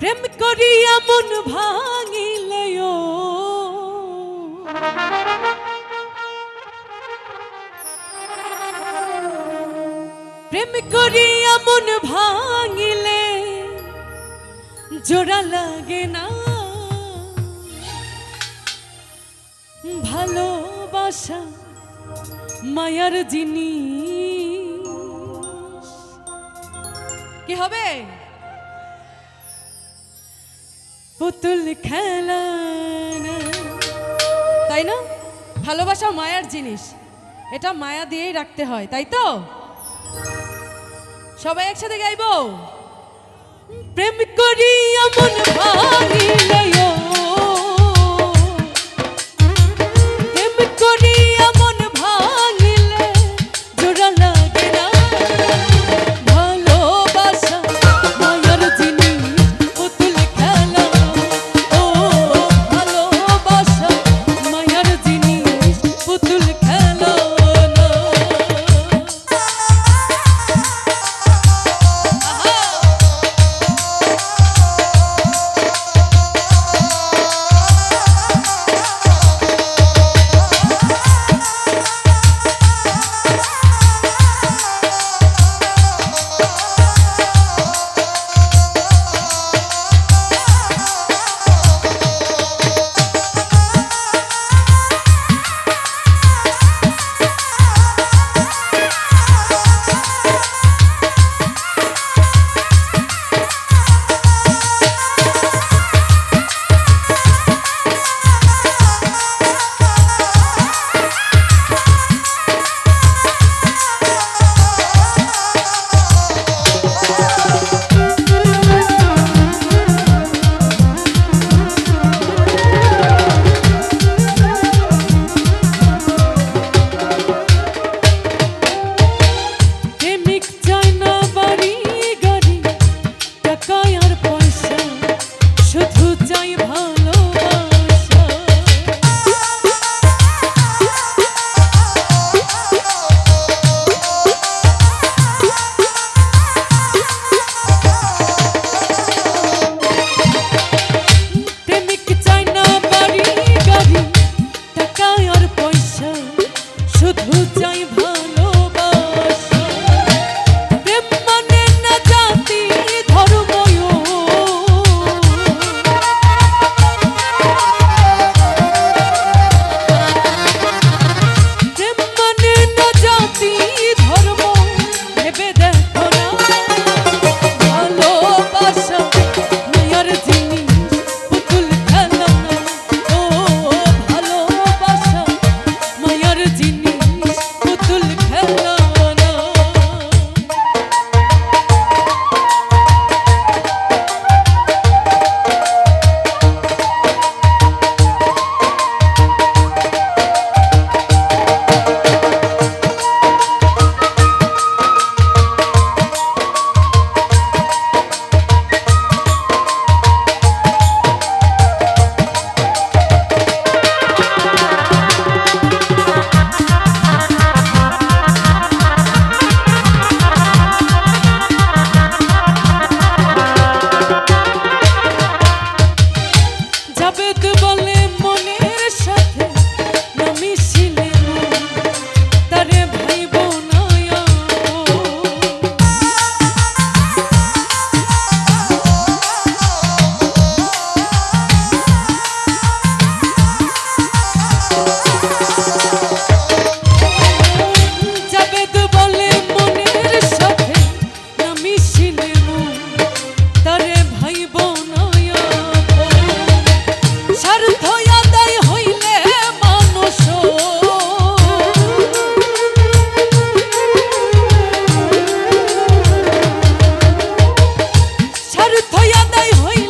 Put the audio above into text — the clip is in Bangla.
প্রেম করিয়া মন ভাঙিলে প্রেম করিয়া মন ভাঙিলে জোড়া লাগে না। ভালোবাসা মায়ার জিনিস। কি হবে? পুতুল খেলা তাই না? ভালোবাসা মায়ার জিনিস। এটা মায়া দিয়েই রাখতে হয়, তাই তো? সবাই একসাথে গাইব? প্রেম করি এমন ভাঙিলে kayar boy. সাবেক বলে থইয়া দেয় হই